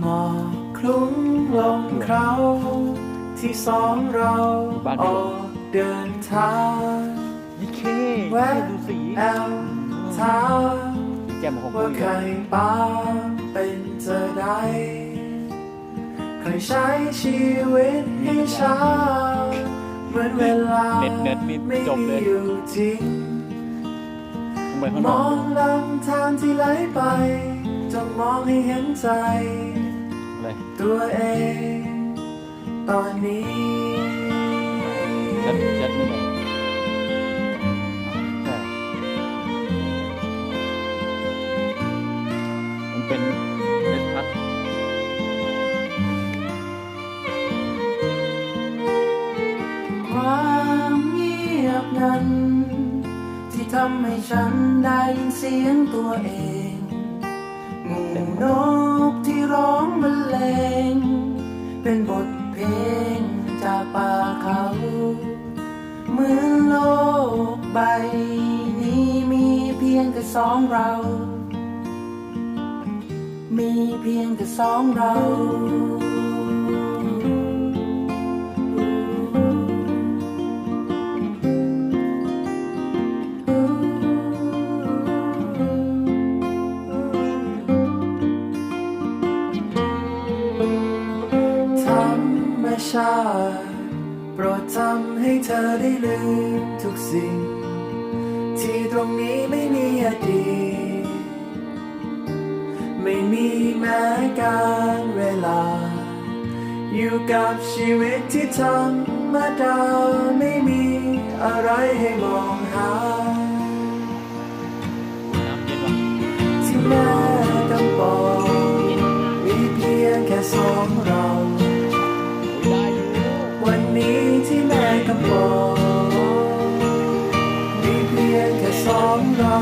หมอกคลุ้งลงเคราที่สองเราบ้านอพี่หลองกเดินทางยี่เคแวะดูสีแอลทางแจ่มของว่าคุยใครป้าเป็นเธอได้ใครใช้ชีวิตให้ช้าเหมือนเวลาเน็ตเน็ตนี่ไม่จบมีเลยอยู่จริงลงไปข้างมนออกงลำทางที่ไหลไป จงมองให้เห็นใจเลยตัวเอง ตอนนี้จัดจัดไม่ได้ใช่มันเป็นเอสพัทความเงียบนั้น ที่ทำให้ฉันได้ยินเสียงตัวเอง งูนกที่ร้องบรรเลง เป็นบทเพลงจากป่าเขา เหมือนโลกใบนี้มีเพียงแต่สองเรา มีเพียงแต่สองเรา ชาติโปรดทำให้เธอได้ลืมทุกสิ่ง ที่ตรงนี้ไม่มีอดีตไม่มีแม้การเวลา อยู่กับชีวิตที่ธรรมดาไม่มีอะไรให้มองหา สองเรา